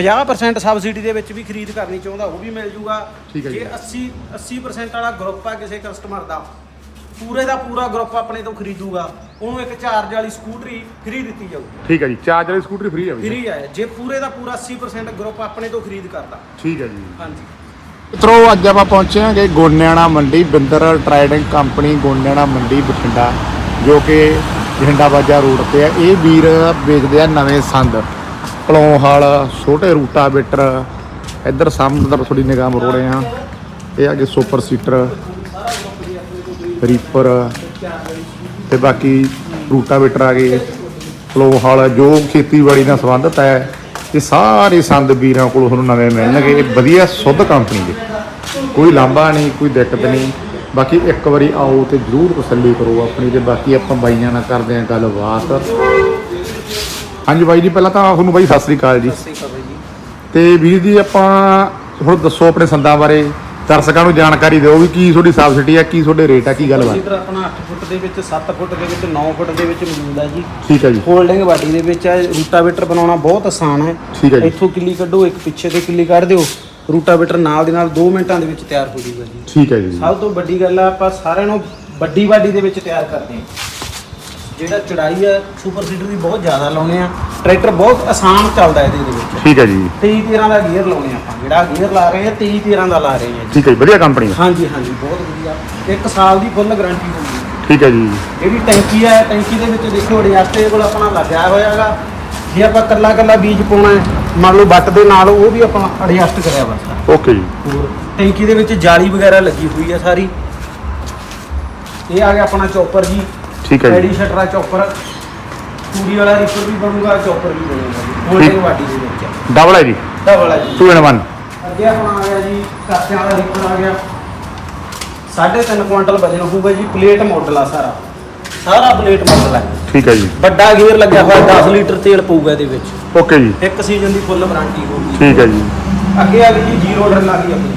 50% subsidy ਦੇ ਵਿੱਚ ਵੀ ਖਰੀਦ ਕਰਨੀ ਚਾਹੁੰਦਾ ਉਹ ਵੀ ਮਿਲ ਜੂਗਾ। ਠੀਕ ਹੈ ਜੀ। ਜੇ 80 80% ਵਾਲਾ ਗਰੁੱਪ ਆ ਕਿਸੇ ਕਸਟਮਰ ਦਾ ਪੂਰੇ ਦਾ ਪੂਰਾ ਗਰੁੱਪ ਆਪਣੇ ਤੋਂ ਖਰੀਦੂਗਾ ਉਹਨੂੰ ਇੱਕ ਚਾਰਜ ਵਾਲੀ ਸਕੂਟਰੀ ਫ੍ਰੀ ਦਿੱਤੀ ਜਾਊਗੀ। ਠੀਕ ਹੈ ਜੀ ਚਾਰਜ ਵਾਲੀ ਸਕੂਟਰੀ ਫ੍ਰੀ ਹੈ ਬਈ ਫ੍ਰੀ ਹੈ ਜੇ ਪੂਰੇ ਦਾ ਪੂਰਾ 80% ਗਰੁੱਪ ਆਪਣੇ ਤੋਂ ਖਰੀਦ ਕਰਦਾ। ਠੀਕ ਹੈ ਜੀ। ਹਾਂਜੀ। ਮਿੱਤਰੋ ਅੱਜ ਆਪਾਂ ਪਹੁੰਚੇ ਹਾਂਗੇ ਗੋਨਿਆਣਾ ਮੰਡੀ ਬਿੰਦਰ ਟ੍ਰੇਡਿੰਗ ਕੰਪਨੀ ਗੋਨਿਆਣਾ ਮੰਡੀ ਬਠਿੰਡਾ ਜੋ ਕਿ ਬਠਿੰਡਾ ਬਾਜਾ ਰੋਡ ਤੇ ਹੈ ਇਹ ਵੀਰ ਵੇਚਦੇ ਆ ਨਵੇਂ ਸੰਦ। ਪਲੋਂ ਹਲ, ਛੋਟੇ ਰੂਟਾ ਬਿਟਰ, ਇੱਧਰ ਸਾਹਮਣੇ ਤਾਂ ਥੋੜੀ ਨਿਗਾਹ ਮਰੋੜੇ ਆ ਇਹ ਆ ਕੇ ਸੁਪਰ ਸੀਟਰ, ਰੀਪਰ ਤੇ ਬਾਕੀ ਰੂਟਾ ਬਿਟਰ ਆ ਗਏ। ਪਲੋਂ ਹਲ, ਜੋ ਖੇਤੀਬਾੜੀ ਨਾਲ ਸੰਬੰਧਿਤ ਹੈ, ਇਹ ਸਾਰੇ ਸੰਦ ਵੀਰਾਂ ਕੋਲ ਤੁਹਾਨੂੰ ਨਵੇਂ ਮਿਲਣਗੇ। ਇਹ ਵਧੀਆ ਸੁੱਧ ਕੰਪਨੀ ਦੇ ਕੋਈ ਲਾਂਭਾ ਨਹੀਂ, ਕੋਈ ਦਿੱਕਤ ਨਹੀਂ। ਬਾਕੀ ਇੱਕ ਵਾਰੀ ਆਓ ਤੇ ਜਰੂਰ ਤਸੱਲੀ ਕਰੋ ਆਪਣੀ ਤੇ ਬਾਕੀ ਆਪਾਂ ਬਾਈਆਂ ਨਾਲ ਕਰਦੇ ਆਂ ਗੱਲਬਾਤ। ਹਾਂਜੀ ਬਾਈ ਜੀ ਪਹਿਲਾਂ ਤਾਂ ਤੁਹਾਨੂੰ ਬਾਈ ਸਤਿ ਸ੍ਰੀ ਅਕਾਲ ਜੀ। ਸਹੀ ਖਬਰ ਜੀ। ਤੇ ਵੀਰ ਜੀ ਆਪਾਂ ਹੁਣ ਦੱਸੋ ਆਪਣੇ ਸੰਦਾਂ ਬਾਰੇ ਦਰਸ਼ਕਾਂ ਨੂੰ ਜਾਣਕਾਰੀ ਦਿਓ ਵੀ ਕੀ ਤੁਹਾਡੀ ਸਬਸਿਡੀ ਆ ਕੀ ਤੁਹਾਡੇ ਰੇਟ ਆ ਕੀ ਗੱਲਬਾਤ ਇਧਰ ਆਪਣਾ 8 ਫੁੱਟ ਦੇ ਵਿੱਚ 7 ਫੁੱਟ ਦੇ ਵਿੱਚ 9 ਫੁੱਟ ਦੇ ਵਿੱਚ ਮੌਜੂਦ ਹੈ ਜੀ। ਠੀਕ ਹੈ ਜੀ। ਹੋਲਡਿੰਗ ਬਾਡੀ ਦੇ ਵਿੱਚ ਹੈ ਰੂਟਾਵੇਟਰ ਬਣਾਉਣਾ ਬਹੁਤ ਆਸਾਨ ਹੈ। ਠੀਕ ਹੈ ਜੀ। ਇੱਥੋਂ ਕਿੱਲੀ ਕੱਢੋ ਇੱਕ ਪਿੱਛੇ ਤੇ ਕਿੱਲੀ ਕੱਢ ਦਿਓ। ਰੂਟਾਵੇਟਰ ਨਾਲ ਦੀ ਨਾਲ 2 ਮਿੰਟਾਂ ਦੇ ਵਿੱਚ ਤਿਆਰ ਹੋ ਜਾਊਗਾ ਜੀ। ਠੀਕ ਹੈ ਜੀ। ਸਭ ਤੋਂ ਵੱਡੀ ਗੱਲ ਆ ਆਪਾਂ ਸਾਰਿਆਂ ਨੂੰ ਵੱਡੀ ਬਾਡੀ ਦੇ ਵਿੱਚ ਤਿਆਰ ਕਰਦੇ ਹਾਂ। ਜਿਹੜਾ ਚੜਾਈ ਆ ਸੁਪਰ ਸੀਡਰ ਦੀ ਬਹੁਤ ਜ਼ਿਆਦਾ ਲਾਉਨੇ ਆ। ਟਰੈਕਟਰ ਬਹੁਤ ਆਸਾਨ ਚੱਲਦਾ ਇਹਦੇ ਦੇ ਵਿੱਚ। ਠੀਕ ਹੈ ਜੀ। 23 13 ਦਾ ਗੀਅਰ ਲਾਉਨੇ ਆਪਾਂ। ਜਿਹੜਾ ਗੀਅਰ ਲਾ ਰਹੇ ਆ 23 13 ਦਾ ਲਾ ਰਹੇ ਆ ਜੀ। ਠੀਕ ਹੈ ਜੀ ਵਧੀਆ ਕੰਪਨੀ ਦਾ ਹਾਂਜੀ ਹਾਂਜੀ ਬਹੁਤ ਵਧੀਆ। ਇੱਕ ਸਾਲ ਦੀ ਫੁੱਲ ਗਾਰੰਟੀ ਹੋਊਗੀ ਠੀਕ ਹੈ ਜੀ। ਜਿਹੜੀ ਟੈਂਕੀ ਹੈ ਟੈਂਕੀ ਦੇ ਵਿੱਚ ਦੇਖੋ ਐਡਜਸਟੇਬਲ ਆਪਣਾ ਲੱਗਿਆ ਹੋਇਆਗਾ ਜੇ ਆਪਾਂ ਕੱਲਾ ਕੱਲਾ ਬੀਜ ਪਾਉਣਾ ਹੈ ਮੰਨ ਲਓ ਬੱਟ ਦੇ ਨਾਲ ਉਹ ਵੀ ਆਪਾਂ ਐਡਜਸਟ ਕਰਿਆ ਵਾ। ਓਕੇ ਜੀ। ਹੋਰ ਟੈਂਕੀ ਦੇ ਵਿੱਚ ਜਾਲੀ ਵਗੈਰਾ ਲੱਗੀ ਹੋਈ ਹੈ ਸਾਰੀ। ਇਹ ਆ ਗਿਆ ਆਪਣਾ ਚੌਪਰ ਜੀ। ਠੀਕ ਹੈ ਐਡੀ ਜੀ ਸ਼ਟਰਾ ਚੌਪਰ ਪੂਰੀ ਵਾਲਾ ਰੀਪਰ ਵੀ ਬਣੂਗਾ ਚੌਪਰ ਵੀ ਬਣੂਗਾ ਜੀ। ਹੋਲਡਿੰਗ ਠੀਕ। ਵਾਡੀ ਦੇ ਵਿੱਚ ਡਬਲ ਹੈ ਜੀ। ਡਬਲ ਹੈ ਜੀ। 2 in 1 ਅੱਗੇ ਆਪਣਾ ਆ ਗਿਆ ਜੀ ਕਾਸਿਆਂ ਵਾਲਾ ਰੀਪਰ ਆ ਗਿਆ। 3.5 ਕੁਇੰਟਲ ਵਜਨ ਹੋਊਗਾ ਜੀ ਪਲੇਟ ਮਾਡਲ ਆ ਸਾਰਾ। ਸਾਰਾ ਪਲੇਟ ਮਾਡਲ ਹੈ ਠੀਕ ਹੈ ਜੀ। ਵੱਡਾ ਗੇਅਰ ਲੱਗਿਆ ਹੋਇਆ 10 ਲੀਟਰ ਤੇਲ ਪਊਗਾ ਇਹਦੇ ਵਿੱਚ। ਓਕੇ ਜੀ। ਇੱਕ ਸੀਜ਼ਨ ਦੀ ਫੁੱਲ ਵਾਰੰਟੀ ਹੋਊਗੀ। ਠੀਕ ਹੈ ਜੀ। ਅੱਗੇ ਆ ਗਈ ਜੀ ਜ਼ੀਰੋ ਡਰਲ ਆ ਗਈ ਆਪਣੀ।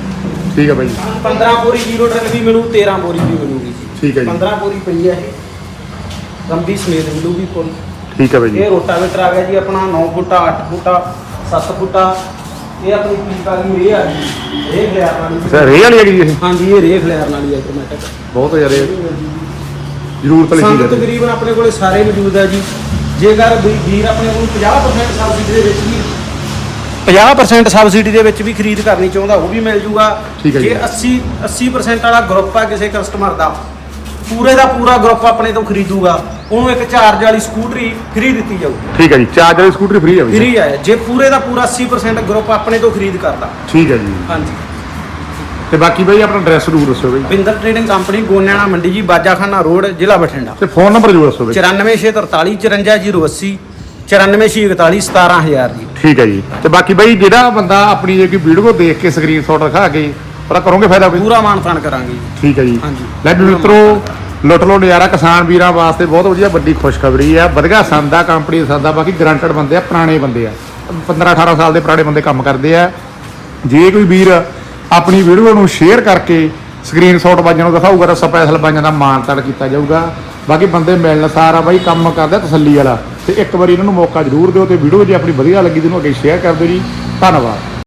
ਠੀਕ ਹੈ ਬਾਈ 15 ਬੋਰੀ ਜ਼ੀਰੋ ਵੀ ਮਿਲੂ 13 ਬੋਰੀ ਵੀ ਮਿਲੂਗੀ ਜੀ। ਠੀਕ ਹੈ ਜੀ। 15 ਬੋਰੀ ਪਈ ਹੈ ਇਹ। ਲੰਬੀ ਸਮੇਤ ਮਿਲੂਗੀ ਫੁੱਲ ਠੀਕ ਹੈ ਬਾਈ ਜੀ। ਇਹ ਰੋਟਾਵੇਟਰ ਆ ਗਿਆ ਜੀ ਆਪਣਾ 9 ਫੁੱਟਾ 8 ਫੁੱਟਾ 7 ਫੁੱਟਾ। ਇਹ ਆਪਣੀ ਪੀਕ ਆ ਗਈ ਰੇ ਆ ਗਈ ਰੇ ਫਲੈਰ ਵਾਲੀ ਸਰ ਰੇ ਵਾਲੀ ਹੈਗੀ ਜੀ ਇਹ? ਹਾਂਜੀ ਇਹ ਰੇ ਫਲੈਰ ਵਾਲੀ ਆਟੋਮੈਟਿਕ ਬਹੁਤ ਜ਼ਿਆਦਾ ਜ਼ਰੂਰਤ ਵਾਲੀ ਸੰਦ ਚੀਜ਼ ਹੈ ਤਕਰੀਬਨ ਆਪਣੇ ਕੋਲੇ ਸਾਰੇ ਮੌਜੂਦ ਹੈ ਜੀ। ਜੇਕਰ ਵੀ ਵੀਰ ਆਪਣੇ ਕੋਲ 50% ਸਬਸਿਡੀ ਦੇ ਵਿੱਚ ਵੀ 50% ਸਬਸਿਡੀ ਦੇ ਵਿੱਚ ਵੀ ਖਰੀਦ ਕਰਨੀ ਚਾਹੁੰਦਾ ਉਹ ਵੀ ਮਿਲ ਜੂਗਾ। ਜੇ 80 80% ਵਾਲਾ ਗਰੁੱਪ ਆ ਕਿਸੇ ਕਸਟਮਰ ਦਾ ਪੂਰੇ ਦਾ ਪੂਰਾ ਗਰੁੱਪ ਆਪਣੇ ਤੋਂ ਖਰੀਦੂਗਾ ਉਹਨੂੰ ਇੱਕ ਚਾਰਜ ਵਾਲੀ ਸਕੂਟਰੀ ਫ੍ਰੀ ਦਿੱਤੀ ਜਾਊਗੀ ਠੀਕ ਹੈ ਜੀ ਚਾਰਜ ਵਾਲੀ ਸਕੂਟਰੀ ਫ੍ਰੀ ਹੈ ਬਾਈ। ਫ੍ਰੀ ਹੈ ਜੇ ਪੂਰੇ ਦਾ ਪੂਰਾ 80% ਗਰੁੱਪ ਆਪਣੇ ਤੋਂ ਖਰੀਦ ਕਰਦਾ ਠੀਕ ਹੈ ਜੀ। ਹਾਂਜੀ। ਤੇ ਬਾਕੀ ਬਾਈ ਆਪਣਾ ਐਡਰੈਸ ਜ਼ਰੂਰ ਦੱਸਿਓ ਬਾਈ। ਬਿੰਦਰ ਟ੍ਰੇਡਿੰਗ ਕੰਪਨੀ ਗੋਨਿਆਣਾ ਮੰਡੀ ਜੀ ਬਾਜਾਖਾਨਾ ਰੋਡ ਜ਼ਿਲ੍ਹਾ ਬਠਿੰਡਾ। ਤੇ ਫੋਨ ਨੰਬਰ ਜ਼ਰੂਰ ਦੱਸੋ ਬਾਈ। 94643 54080 94643 17000 ਜੀ ਠੀਕ ਹੈ ਜੀ। ਤੇ ਬਾਕੀ ਬਾਈ ਜਿਹੜਾ ਬੰਦਾ ਆਪਣੀ ਜੇ ਕੋਈ ਵੀਡੀਓ ਦੇਖ ਕੇ ਸਕਰੀਨਸ਼ਾਟ ਦਿਖਾ ਕੇ ਪਤਾ ਕਰੋਗੇ ਫਾਇਦਾ ਕੋਈ? ਪੂਰਾ ਮਾਨਤਾਨ ਕਰਾਂਗੇ ਜੀ। ਠੀਕ ਹੈ ਜੀ। ਹਾਂਜੀ। ਲੈ ਵੀ ਮਿੱਤਰੋ ਲੁੱਟ ਲੋ ਨਜ਼ਾਰਾ ਕਿਸਾਨ ਵੀਰਾਂ ਵਾਸਤੇ ਬਹੁਤ ਵਧੀਆ ਵੱਡੀ ਖੁਸ਼ਖਬਰੀ ਆ। ਵਧੀਆ ਸੰਦਾ ਕੰਪਨੀ ਦਾ ਸੰਦਾ ਬਾਕੀ ਗਰੰਟਡ ਬੰਦੇ ਆ, ਪੁਰਾਣੇ ਬੰਦੇ ਆ। 15 18 ਸਾਲ ਦੇ ਪੁਰਾਣੇ ਬੰਦੇ ਕੰਮ ਕਰਦੇ ਆ। ਜੇ ਕੋਈ ਵੀਰ ਆਪਣੀ ਵੀਡੀਓ ਨੂੰ ਸ਼ੇਅਰ ਕਰਕੇ ਸਕਰੀਨਸ਼ਾਟ ਬਾਜ਼ਾਂ ਨੂੰ ਦਿਖਾਊਗਾ ਤਾਂ ਸਪੈਸ਼ਲ ਬਾਜਾਂ ਦਾ ਮਾਨਤਾਨ ਕੀਤਾ ਜਾਊਗਾ। ਬਾਕੀ ਬੰਦੇ ਮਿਲਣ ਸਾਰਾ ਬਾਈ, ਕੰਮ ਕਰਦਾ ਤਸੱਲੀ ਵਾਲਾ। ਤੇ ਇੱਕ ਵਾਰੀ ਇਹਨਾਂ ਨੂੰ ਮੌਕਾ ਜ਼ਰੂਰ ਦਿਓ ਤੇ ਵੀਡੀਓ ਜੇ ਆਪਣੀ ਵਧੀਆ ਲੱਗੀ ਤੇ ਇਹਨੂੰ ਅੱਗੇ ਸ਼ੇਅਰ ਕਰ ਦਿਓ ਜੀ। ਧੰਨਵਾਦ।